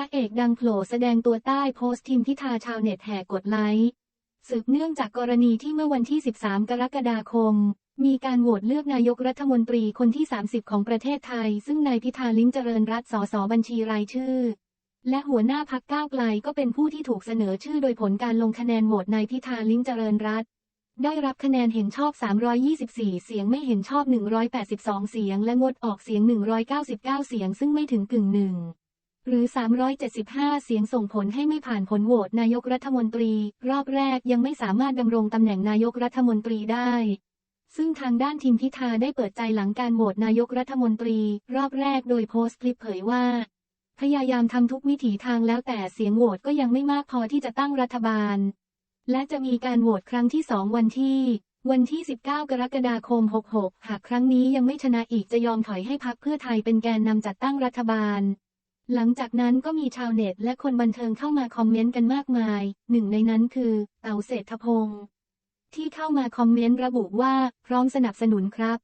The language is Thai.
ระเอกดังโผล่แสดงตัวใต้โพสต์ทีมพิธาชาวเน็ตแห่กดไลค์สืบเนื่องจากกรณีที่เมื่อวันที่ 13 กรกฎาคม มีการโหวตเลือกนายกรัฐมนตรีคนที่ 30 ของประเทศไทย ซึ่งนายพิธาลิ้มเจริญรัตสสบัญชีรายชื่อ และหัวหน้าพักก้าวไกลก็เป็นผู้ที่ถูกเสนอชื่อโดยผลการลงคะแนนโหวตนายพิธาลิ้มเจริญรัตได้รับคะแนนเห็นชอบ 324 เสียงไม่เห็นชอบ 182 เสียง และงดออกเสียง 199 เสียง ซึ่งไม่ถึงกึ่งหนึ่ง หรือ 375 เสียงส่งผลให้ไม่ผ่านผลโหวตนายกรัฐมนตรี รอบแรกยังไม่สามารถดำรงตำแหน่งนายกรัฐมนตรีได้ ซึ่งทางด้านทีมพิธาได้เปิดใจหลังการโหวตนายกรัฐมนตรี รอบแรกโดยโพสต์คลิปเผยว่า พยายามทำทุกวิถีทางแล้วแต่เสียงโหวตก็ยังไม่มากพอที่จะตั้งรัฐบาล และจะมีการโหวตครั้งที่สองวันที่วันที่ 19 กรกฎาคม 66 หากครั้งนี้ยังไม่ชนะอีกจะยอมถอยให้พักเพื่อไทยเป็นแกนนำจัดตั้งรัฐบาล หลังจากนั้นก็มีชาวเน็ตและคนบันเทิงเข้ามาคอมเมนต์กันมากมาย หนึ่งในนั้นคือเต๋าเศรษฐพงศ์ที่เข้ามาคอมเมนต์ระบุว่าพร้อมสนับสนุนครับ